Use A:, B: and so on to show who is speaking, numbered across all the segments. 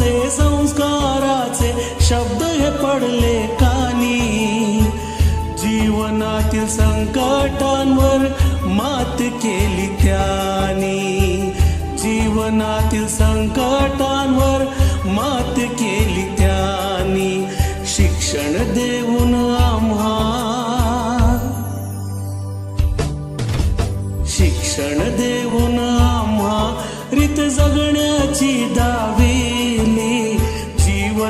A: बाबांचे संस्काराचे शब्द हे पडले कानी. जीवनातील संकटांवर मात केली त्यानी. जीवनातील संकटांवर मात केली त्यानी. शिक्षण देऊन आम्हा. शिक्षण देऊन आम्हा. रीत जगण्याची दावी.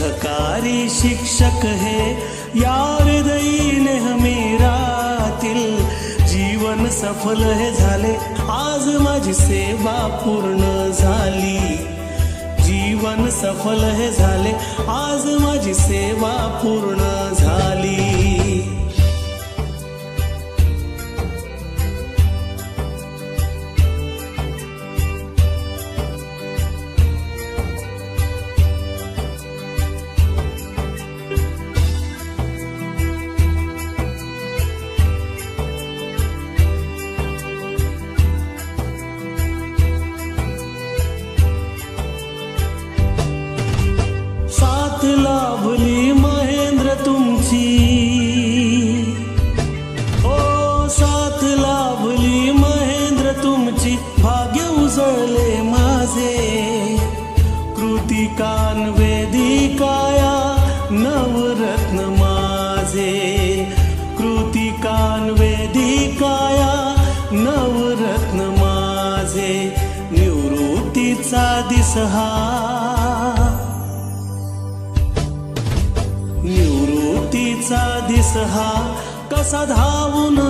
A: सहकारी शिक्षक हे। या हृदयी नेहमी जीवन सफल हे झाले। आज माझी सेवा पूर्ण झाली। जीवन सफल हे झाले। आज माझी सेवा पूर्ण झाली। उजळले माझे. कृतिकान वेदिकाया नवरत्न माझे. कृतिकान वेदिकाया नवरत्न माझे. निवृत्तीचा दिस हा निवृत्तीचा दिस हा कसा धावून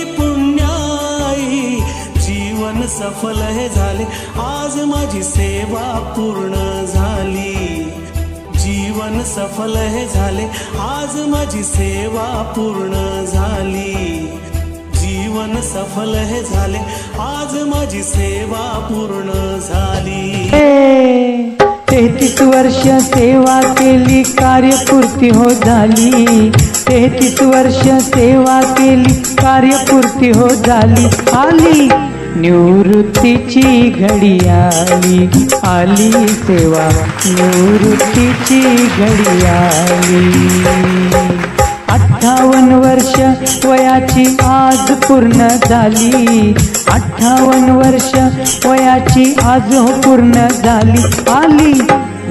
A: सफल हे झाले. आज माझी सेवा पूर्ण झाली. जीवन सफल हे झाले. आज माझी सेवा पूर्ण झाली. जीवन सफल हे झाले. आज माझी सेवा पूर्ण झाली.
B: तेहतीस वर्ष सेवा केली कार्यपूर्ती हो झाली. तेहतीस वर्ष सेवा केली कार्यपूर्ती हो झाली. आली. निवृत्तीची घडी आली आली सेवा निवृत्तीची घडी आली. अठ्ठावन्न वर्ष वयाची आज पूर्ण झाली. अठ्ठावन्न वर्ष वयाची आज हो पूर्ण झाली. आली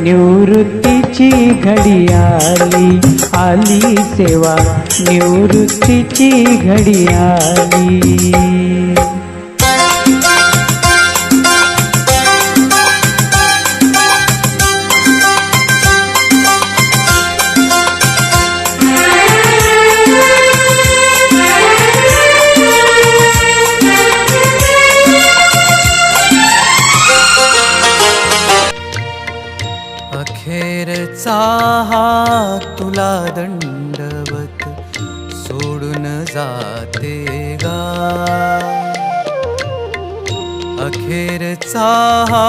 B: निवृत्तीची घडी आली आली सेवा निवृत्तीची घडी आली.
C: अखेरचा हा तुला दंडवत सोडून जाते गा. अखेरचा हा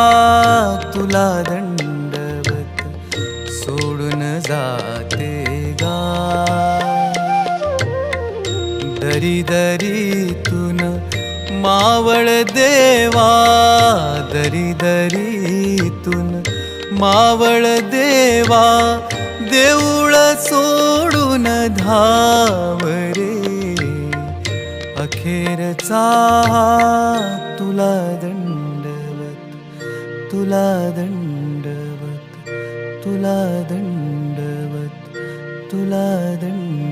C: तुला दंडवत सोडून जाते गा. दरी दरीतून मावळ देवा दरी दरी मावळ देवा देऊळ सोडून धाव रे अखेरचा तुला दंडवत तुला दंडवत तुला दंडवत तुला दंड